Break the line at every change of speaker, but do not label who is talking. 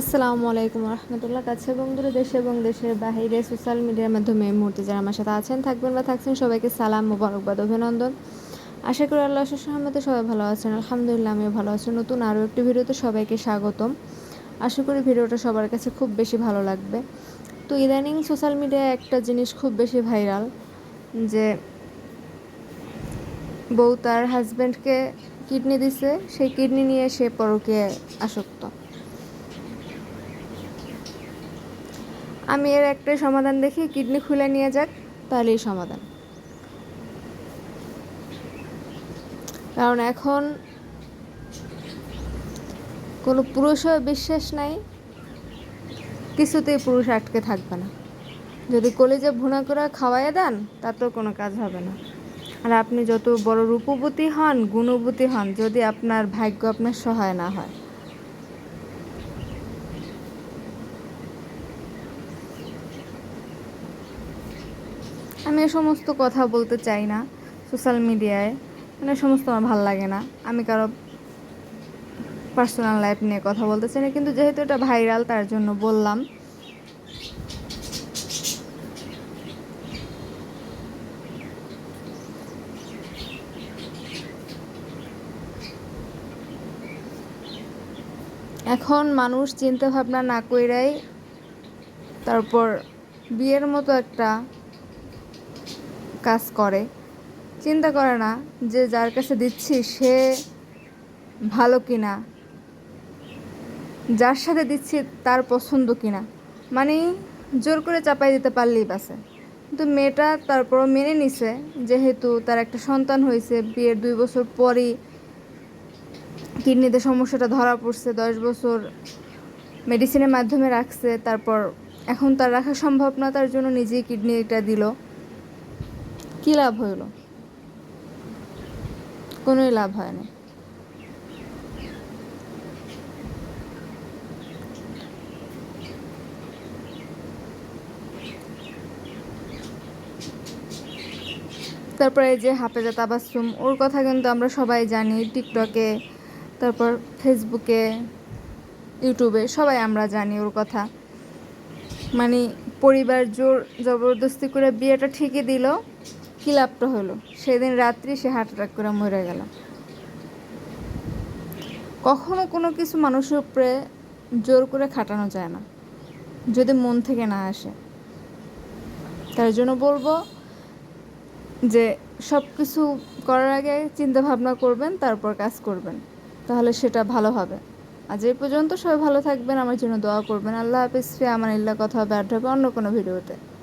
আসসালামু আলাইকুম রহমতুল্লাহ। কাছে এবং দূরে দেশে এবং দেশের বাহিরে সোশ্যাল মিডিয়ার মাধ্যমে এই মুহূর্তে যারা আমার সাথে আছেন, থাকবেন বা থাকছেন, সবাইকে সালাম মোবারকবাদ অভিনন্দন। আশা করি আল্লাহ সহমতে সবাই ভালো আছেন। আলহামদুলিল্লাহ, আমিও ভালো আছি। নতুন আরও একটি ভিডিওতে সবাইকে স্বাগতম। আশা করি ভিডিওটা সবার কাছে খুব বেশি ভালো লাগবে। তো ইদানিং সোশ্যাল মিডিয়ায় একটা জিনিস খুব বেশি ভাইরাল যে বউ তার হাজব্যান্ডকে কিডনি দিছে। সেই কিডনি নিয়ে সে পরকে আসক্ত। আমি এর একটাই সমাধান দেখি, কিডনি খুলে নিয়ে যাক, তাহলেই সমাধান। কারণ এখন কোনো পুরুষও বিশ্বাস নাই, কিছুতেই পুরুষ আটকে থাকবে না। যদি কলেজে ভুনা করে খাওয়াইয়ে দেন, তাতেও কোনো কাজ হবে না। আর আপনি যত বড় রূপবতী হন, গুণবতী হন, যদি আপনার ভাগ্য আপনার সহায় না হয়। আমি এ সমস্ত কথা বলতে চাই না সোশ্যাল মিডিয়ায়। মানে সমস্ত আমার ভালো লাগে না। আমি কারও পার্সোনাল লাইফ নিয়ে কথা বলতে চাই না। কিন্তু যেহেতু এটা ভাইরাল, তার জন্য বললাম। এখন মানুষ চিন্তা ভাবনা না কইরাই তারপর বিয়ের মতো একটা কাজ করে। চিন্তা করে না যে যার কাছে দিচ্ছি সে ভালো কিনা। যার সাথে দিচ্ছি তার পছন্দ কিনা। মানে জোর করে চাপাই দিতে পারলেই বাসে কিন্তু মেয়েটা তারপর মেনে নিছে, যেহেতু তার একটা সন্তান হয়েছে, বিয়ের দুই বছর পরই কিডনিতে সমস্যাটা ধরা পড়ছে, দশ বছর মেডিসিনের মাধ্যমে রাখছে, তারপর এখন তার রাখা সম্ভব না, তার জন্য নিজেই কিডনিটা দিল। কী লাভ হইল? কোনোই লাভ হয় না তারপরে যে হাফেজা তাবাসুম ওর কথা কিন্তু আমরা সবাই জানি, টিকটকে, তারপর ফেসবুকে, ইউটিউবে সবাই আমরা জানি ওর কথা। মানে পরিবার জোর, জবরদস্তি করে বিয়েটা ঠিকই দিল। কী লাভটা হলো। সেদিন রাত্রি সে হার্ট অ্যাটাক করে মরে গেল। কখনো কোনো কিছু মানুষের উপরে জোর করে খাটানো যায় না। যদি মন থেকে না আসে। তার জন্য বলব যে সব কিছু করার আগে চিন্তা ভাবনা করবেন, তারপর কাজ করবেন। তাহলে সেটা ভালো হবে। আজ এই পর্যন্ত সবাই ভালো থাকবেন। আমার জন্য দোয়া করবেন। আল্লাহ হাফিজ। ফি আমার ইল্লা কথা হবে আর হবে অন্য কোনো ভিডিওতে।